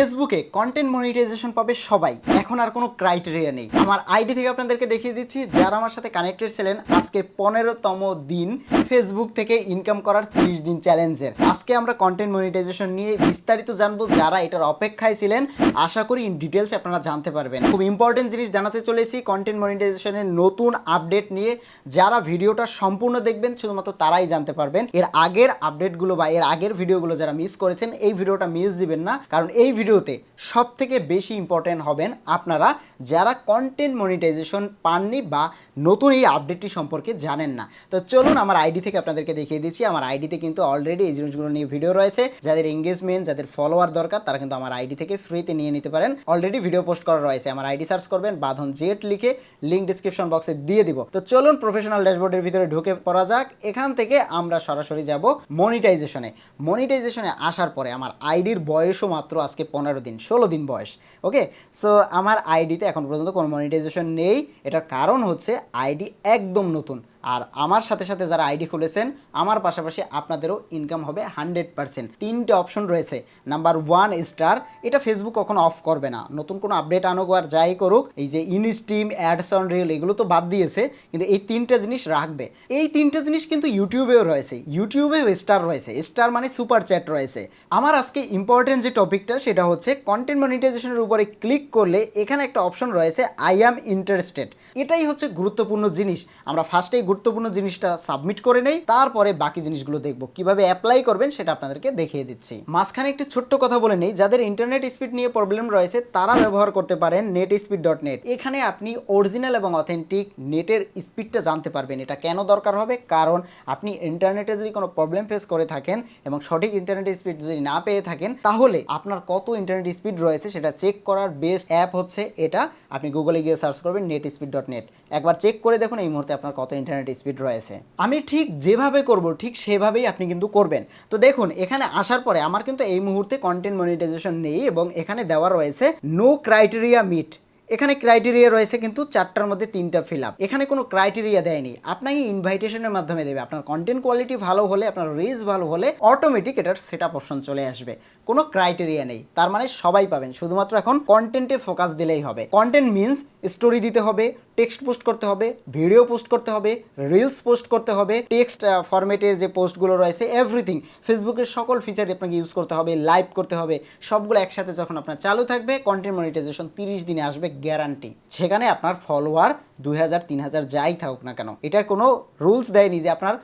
ফেসবুকে content monetization পাবে সবাই। এখন আর কোনো ক্রাইটেরিয়া নেই। আমার আইডি থেকে আপনাদেরকে দেখিয়ে দিচ্ছি, যারা আমার সাথে কানেক্টেড ছিলেন, আজকে পনেরোতম দিন ফেসবুক থেকে ইনকাম করার তিরিশ দিন চ্যালেঞ্জের আজকে আমরা কন্টেন্ট মনিটাইজেশন নিয়ে বিস্তারিত জানব যারা এটার অপেক্ষায় ছিলেন। আশা করি ইন ডিটেলস আপনারা জানতে পারবেন। খুব ইম্পর্টেন্ট জিনিস জানাতে চলেছি কন্টেন্ট মনিটাইজেশনের নতুন আপডেট নিয়ে। যারা ভিডিওটা সম্পূর্ণ দেখবেন, শুধুমাত্র তারাই জানতে পারবেন। এর আগের আপডেটগুলো বা এর আগের ভিডিওগুলো যারা মিস করেছেন, এই ভিডিওটা মিস দিবেন না। কারণ এই ভিডিওতে সব থেকে বেশি ইম্পর্টেন্ট হবেন আপনারা যারা কন্টেন্ট মনিটাইজেশন পাননি বা নতুন এই আপডেটটি সম্পর্কে জানেন না। তো চলুন আমার আইডি থেকে আপনাদেরকে দেখিয়ে দিচ্ছি। আমার আইডিতে কিন্তু অলরেডি এই জিনিসগুলো নিয়ে ভিডিও রয়েছে। যাদের এঙ্গেজমেন্ট যাদের ফলোয়ার দরকার, তারা কিন্তু আমার আইডি থেকে ফ্রিতে নিয়ে নিতে পারেন। অলরেডি ভিডিও পোস্ট করা রয়েছে। আমার আইডি সার্চ করবেন, বাঁধন জেট লিখে লিঙ্ক ডিসক্রিপশন বক্সে দিয়ে দিব। তো চলুন প্রফেশনাল ড্যাশবোর্ডের ভিতরে ঢুকে পড়া যাক। এখান থেকে আমরা সরাসরি যাব মনিটাইজেশনে মনিটাইজেশনে আসার পরে আমার আইডির বয়সও মাত্র আজকে পনেরো দিন, ষোলো দিন বয়স ওকে সো আমার আইডিতে এখন পর্যন্ত কোনো মনিটাইজেশন নেই। এটার কারণ হচ্ছে আইডি একদম নতুন। আর আমার সাথে সাথে যারা আইডি খুলেছেন, আমার পাশাপাশি আপনাদেরও ইনকাম হবে হান্ড্রেড পার্সেন্ট তিনটে অপশন রয়েছে। নাম্বার ওয়ান স্টার এটা ফেসবুক কখনো অফ করবে না। নতুন কোনো আপডেট আনুক আর যাই করুক, এই যে ইনস্টিম অ্যাডস অন রিল এগুলো তো বাদ দিয়েছে, কিন্তু এই তিনটে জিনিস রাখবে। এই তিনটে জিনিস কিন্তু ইউটিউবেও রয়েছে। ইউটিউবেও স্টার রয়েছে। স্টার মানে সুপার চ্যাট রয়েছে। আমার আজকে ইম্পর্টেন্ট যে টপিকটা সেটা হচ্ছে কন্টেন্ট মনিটাইজেশনের উপরে ক্লিক করলে এখানে একটা অপশন রয়েছে আই অ্যাম ইন্টারেস্টেড এটাই হচ্ছে গুরুত্বপূর্ণ জিনিস। আমরা ফার্স্টেই গুরুত্বপূর্ণ জিনিসটা সাবমিট করে নেই, তারপরে বাকি জিনিসগুলো দেখব। কীভাবে অ্যাপ্লাই করবেন সেটা আপনাদেরকে দেখিয়ে দিচ্ছি। মাঝখানে একটি ছোট্ট কথা বলে নেই, যাদের ইন্টারনেট স্পিড নিয়ে প্রবলেম রয়েছে, তারা ব্যবহার করতে পারেন নেট স্পিড ডট নেট এখানে আপনি অরিজিনাল এবং অথেন্টিক নেটের স্পিডটা জানতে পারবেন, এটা কেন দরকার হবে? কারণ আপনি ইন্টারনেটে যদি কোনো প্রবলেম ফেস করে থাকেন এবং সঠিক ইন্টারনেট স্পিড যদি না পেয়ে থাকেন, তাহলে আপনার কত ইন্টারনেট স্পিড রয়েছে সেটা চেক করার বেস্ট অ্যাপ হচ্ছে এটা। আপনি গুগলে গিয়ে সার্চ করবেন নেট স্পিড ডট নেট একবার চেক করে দেখুন এই মুহূর্তে আপনার কত ইন্টারনেট স্পিড রয়েছে। আমি ঠিক যেভাবে করব, ঠিক সেভাবেই আপনি কিন্তু করবেন। তো দেখুন, এখানে আসার পরে আমার কিন্তু এই মুহূর্তে কন্টেন্ট মনিটাইজেশন নেই এবং এখানে দেওয়া রয়েছে নো ক্রাইটেরিয়া মিট এখানে ক্রাইটেরিয়া রয়েছে কিন্তু চারটার মধ্যে তিনটা ফিল আপ এখানে কোনো ক্রাইটেরিয়া দেয়নি। আপনাকে ইনভাইটেশনের মাধ্যমে দেবে। আপনার কন্টেন্ট কোয়ালিটি ভালো হলে, আপনার রিচ ভালো হলে অটোমেটিক এটার সেট আপ অপশন চলে আসবে। কোনো ক্রাইটেরিয়া নেই। তার মানে সবাই পাবেন। শুধুমাত্র এখন কন্টেন্টে ফোকাস দিলেই হবে। কন্টেন্ট মিনস স্টোরি দিতে হবে টেক্সট পোস্ট করতে হবে ভিডিও পোস্ট করতে হবে রিলস পোস্ট করতে হবে টেক্সট ফরম্যাটে যে পোস্টগুলো রয়েছে এভরিথিং ফেসবুকের সকল ফিচার আপনাকে ইউজ করতে হবে লাইভ করতে হবে। সবগুলো একসাথে যখন আপনার চালু থাকবে কন্টেন্ট মনিটাইজেশন তিরিশ দিনে আসবে গ্যারান্টি সেখানে আপনার ফলোয়ার দুই হাজার, তিন হাজার যাই থাকুক না কেন, এটার কোনো রুলস দেয়নি যে আপনার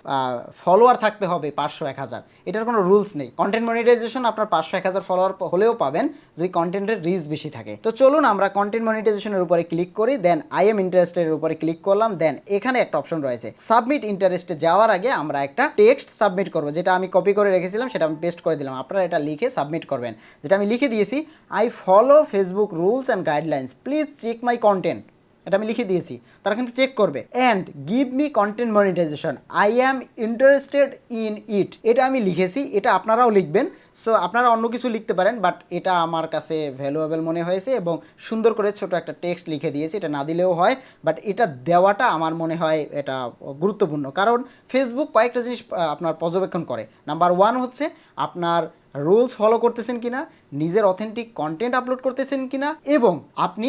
ফলোয়ার থাকতে হবে পাঁচশো, এক হাজার। এটার কোনো রুলস নেই। কন্টেন্ট মনিটাইজেশন আপনার পাঁচশো, এক হাজার ফলোয়ার হলেও পাবেন যদি কন্টেন্টের রিচ বেশি থাকে। তো চলুন আমরা কন্টেন্ট মনিটাইজেশনের উপরে ক্লিক করি দেন আই এম ইন্টারেস্টের উপরে ক্লিক করলাম দেন এখানে একটা অপশন রয়েছে। সাবমিট ইন্টারেস্টে যাওয়ার আগে আমরা একটা টেক্সট সাবমিট করব, যেটা আমি কপি করে রেখেছিলাম, সেটা আমি পেস্ট করে দিলাম। আপনারা এটা লিখে সাবমিট করবেন। যেটা আমি লিখে দিয়েছি I follow Facebook rules and guidelines please check my content এটা আমি লিখে দিয়েছি, তারা কিন্তু চেক করবে। And give me content monetization I am interested in it এটা আমি লিখেছি, এটা আপনারাও লিখবেন। সো আপনারা অন্য কিছু লিখতে পারেন বাট এটা আমার কাছে ভ্যালুয়েবল মনে হয়েছে এবং সুন্দর করে ছোট একটা টেক্সট লিখে দিয়েছি, এটা না দিলেও হয় বাট এটা দেওয়াটা আমার মনে হয় এটা গুরুত্বপূর্ণ। কারণ ফেসবুক কয়েকটা জিনিস আপনার পর্যবেক্ষণ করে। নাম্বার ওয়ান হচ্ছে আপনার রুলস ফলো করতেছেন কিনা, নিজের অথেন্টিক কন্টেন্ট আপলোড করতেছেন কিনা, এবং আপনি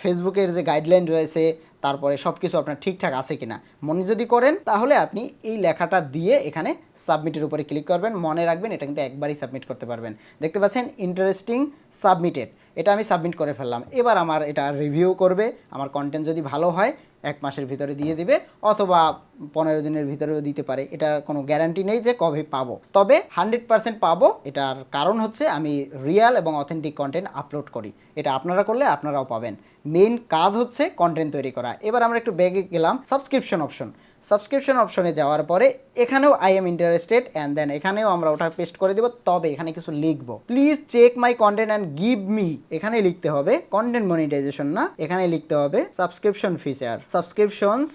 ফেসবুকের যে গাইডলাইন রয়েছে, তারপরে সব কিছু আপনার ঠিকঠাক আছে কিনা, মনে যদি করেন, তাহলে আপনি এই লেখাটা দিয়ে এখানে সাবমিটের উপরে ক্লিক করবেন। মনে রাখবেন, এটা কিন্তু একবারই সাবমিট করতে পারবেন। দেখতে পাচ্ছেন ইন্টারেস্টিং সাবমিটেড এটা আমি সাবমিট করে ফেললাম। এবার আমার এটা রিভিউ করবে, আমার কন্টেন্ট যদি ভালো হয় এক মাসের ভিতরে দিয়ে দিবে অথবা পনেরো দিনের ভিতরেও দিতে পারে। এটার কোনো গ্যারান্টি নেই যে কবে পাবো। তবে হান্ড্রেড পার্সেন্ট পাবো। এটার কারণ হচ্ছে আমি রিয়াল এবং অথেন্টিক কন্টেন্ট আপলোড করি। এটা আপনারা করলে আপনারাও পাবেন। মেইন কাজ হচ্ছে কন্টেন্ট তৈরি করা। এবার আমরা একটু ব্যাগে গেলাম। সাবস্ক্রিপশন অপশন সাবস্ক্রিপশন অপশনে যাওয়ার পরে এখানেও I am interested and then এখানেও আমরা ওটা পেস্ট করে দেবো, তবে এখানে কিছু লিখব। Please check my content and give me এখানে লিখতে হবে কন্টেন্ট মনিটাইজেশন না, এখানে লিখতে হবে subscription feature subscriptions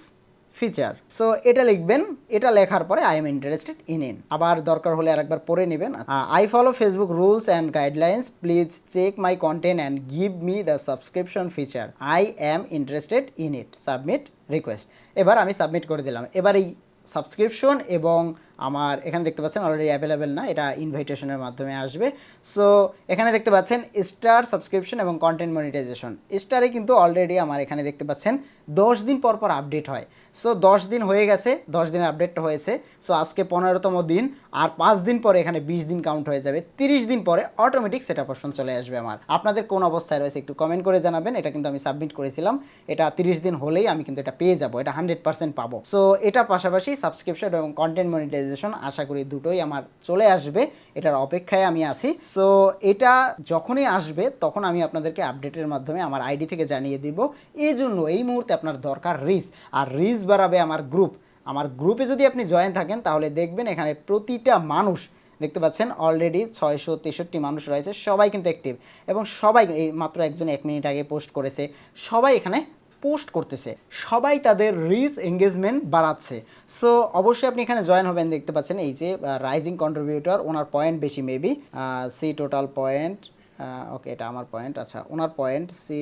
feature so এটা লিখবেন, এটা লেখার পরে I am interested in in আবার দরকার হলে আরেকবার পড়ে নেবেন। I follow Facebook rules and guidelines please check my content and give me the subscription feature I am interested in it submit request এবার আমি সাবমিট করে দিলাম। এবার এই সাবস্ক্রিপশন এবং আমার, এখানে দেখতে পাচ্ছেন অলরেডি অ্যাভেলেবেল না, এটা ইনভাইটেশনের মাধ্যমে আসবে। সো এখানে দেখতে পাচ্ছেন স্টার সাবস্ক্রিপশন এবং কন্টেন্ট মনিটাইজেশন স্টারে কিন্তু অলরেডি আমার এখানে দেখতে পাচ্ছেন দশ দিন পর পর আপডেট হয়। সো দশ দিন হয়ে গেছে, দশ দিনের আপডেটটা হয়েছে। সো আজকে পনেরোতম দিন, আর পাঁচ দিন পরে এখানে বিশ দিন কাউন্ট হয়ে যাবে। তিরিশ দিন পরে অটোমেটিক সেট আপ অপশন চলে আসবে আমার। আপনাদের কোন অবস্থায় রয়েছে একটু কমেন্ট করে জানাবেন, এটা কিন্তু আমি সাবমিট করেছিলাম। এটা তিরিশ দিন হলেই আমি কিন্তু এটা পেয়ে যাব, এটা হান্ড্রেড পার্সেন্ট পাবো। সো এটা পাশাপাশি সাবস্ক্রিপশন এবং কন্টেন্ট মনিটাইজেশন আশা করি দুটোই আমার চলে আসবে, এটার অপেক্ষায় আমি আছি। সো এটা যখনই আসবে, তখন আমি আপনাদেরকে আপডেটের মাধ্যমে আমার আইডি থেকে জানিয়ে দিব। এই জন্য এই মুহূর্তে আপনার দরকার রিচ আর রিচ বাড়াবে আমার গ্রুপ আমার গ্রুপে যদি আপনি জয়েন থাকেন, তাহলে দেখবেন এখানে প্রতিটা মানুষ, দেখতে পাচ্ছেন অলরেডি ছয়শো তেষট্টি মানুষ রয়েছে, সবাই কিন্তু অ্যাক্টিভ এবং সবাই এই মাত্র একজন এক মিনিট আগে পোস্ট করেছে। সবাই এখানে পোস্ট করতেছে। সবাই তাদের রিচ এঙ্গেজমেন্ট বাড়াচ্ছে। সো, অবশ্যই আপনি এখানে জয়েন হবেন, দেখতে পাচ্ছেন এই যে রাইজিং কন্ট্রিবিউটর ওনার পয়েন্ট বেশি maybe see total point okay এটা আমার পয়েন্ট আচ্ছা ওনার পয়েন্ট সি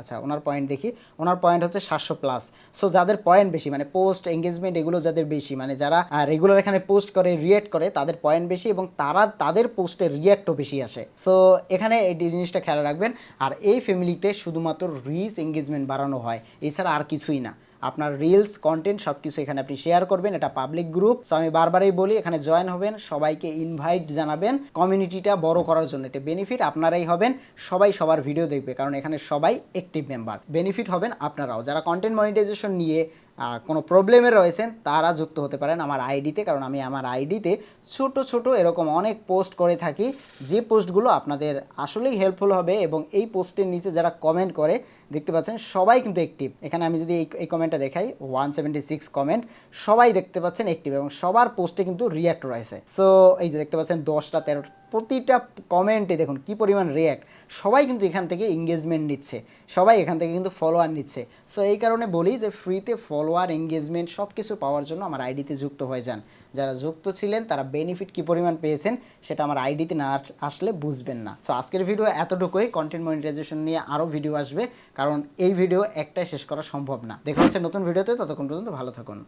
আচ্ছা ওনার পয়েন্ট দেখি, ওনার পয়েন্ট হচ্ছে সাতশো প্লাস সো যাদের পয়েন্ট বেশি মানে পোস্ট এঙ্গেজমেন্ট এগুলো যাদের বেশি মানে যারা রেগুলার এখানে পোস্ট করে রিয়েক্ট করে, তাদের পয়েন্ট বেশি এবং তারা তাদের পোস্টে রিয়াক্টও বেশি আসে। সো এখানে এই জিনিসটা খেয়াল রাখবেন। আর এই ফ্যামিলিতে শুধুমাত্র রিচ এঙ্গেজমেন্ট বাড়ানো হয়, এছাড়া আর কিছুই না। আপনার রিলস কন্টেন্ট সব কিছু এখানে আপনি শেয়ার করবেন, এটা পাবলিক গ্রুপ সো আমি বারবারই বলি, এখানে জয়েন হবেন, সবাইকে ইনভাইট জানাবেন। কমিউনিটিটা বড় করার জন্য এটা বেনিফিট আপনারাই হবেন, সবাই সবার ভিডিও দেখবে, কারণ এখানে সবাই অ্যাক্টিভ মেম্বার বেনিফিট হবেন আপনারাও। যারা কন্টেন্ট মনিটাইজেশন নিয়ে কোনো প্রবলেমে রয়েছেন, তারা যুক্ত হতে পারেন আমার আইডিতে কারণ আমি আমার আইডিতে ছোট ছোট এরকম অনেক পোস্ট করে থাকি। যে পোস্টগুলো আপনাদের আসলেই হেল্পফুল হবে এবং এই পোস্টের নিচে যারা কমেন্ট করে, দেখতে পাচ্ছেন সবাই কিন্তু অ্যাক্টিভ এখানে আমি যদি এই কমেন্টটা দেখাই ওয়ান সেভেন্টি সিক্স কমেন্ট সবাই দেখতে পাচ্ছেন অ্যাক্টিভ এবং সবার পোস্টে কিন্তু রিয়াক্ট রয়েছে। সো এই যে দেখতে পাচ্ছেন দশটা তেরো প্রতিটা কমেন্টে দেখুন কি পরিমাণ রিয়াক্ট সবাই কিন্তু এখান থেকে এঙ্গেজমেন্ট নিচ্ছে। সবাই এখান থেকে কিন্তু ফলোয়ার নিচ্ছে। সো এই কারণে বলি যে ফ্রিতে ফলোয়ার এঙ্গেজমেন্ট সব কিছু পাওয়ার জন্য আমার আইডিতে যুক্ত হয়ে যান। যারা যুক্ত ছিলেন, তারা বেনিফিট কি পরিমাণ পেয়েছেন, সেটা আমার আইডিতে না আসলে বুঝবেন না। সো আজকের ভিডিও এতটুকুই। কন্টেন্ট মনিটাইজেশন নিয়ে আরও ভিডিও আসবে। কারণ এই ভিডিও একটাই শেষ করা সম্ভব না। দেখা হচ্ছে নতুন ভিডিওতে ততক্ষণ পর্যন্ত ভালো থাকুন।